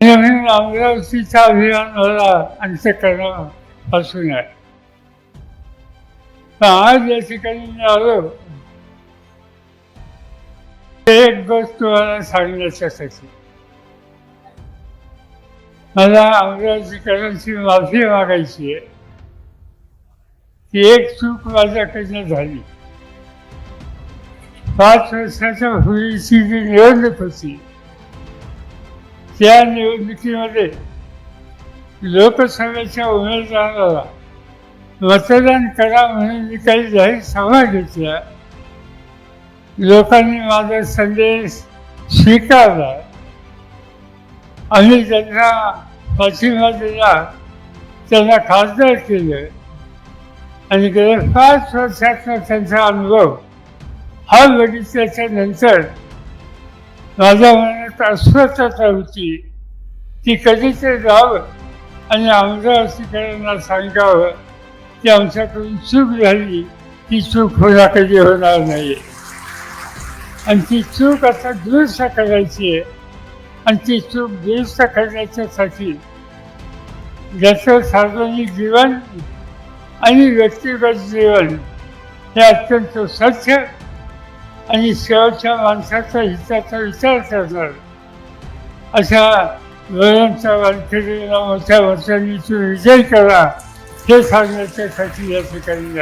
नवीन अमरावतीचा अभिमान मला अंतकरणापासून आहे पण आज या ठिकाणी मी आलो एक गोष्ट तुम्हाला सांगण्याच्यासाठी मला अमरावतीकरांची माफी मागायची आहे ती एक चूक माझ्याकडनं झाली पाच वर्षाच्या पूर्वीची जी निवडणूक होती त्या निवडणुकीमध्ये लोकसभेच्या उमेदवाराला मतदान करा म्हणून मी काही जाहीर सभा घेतल्या लोकांनी माझा संदेश स्वीकारला आम्ही त्यांना पाठिंबा दिला त्यांना खासदार केलं आणि गेल्या पाच वर्षाचा त्यांचा अनुभव हा बघितल्याच्या नंतर माझ्या मनात अस्वस्थता होती ती कधीतरी जावं आणि अमरावतीकरांना सांगावं की आमच्याकडून चूक झाली ती चूक होणार कधी होणार नाही. आणि ती चूक आता दुरुस्त करायची आहे. आणि ती चूक दुरुस्त करण्याच्यासाठी ज्याचं सार्वजनिक जीवन आणि व्यक्तिगत जीवन हे अत्यंत स्वच्छ आणि शेवटच्या माणसाचा हिताचा विचार करणार. अशा वेळांचा वानखेडीला मोठ्या वर्षांनी विजय करा हे सांगण्याच्यासाठी या ठिकाणी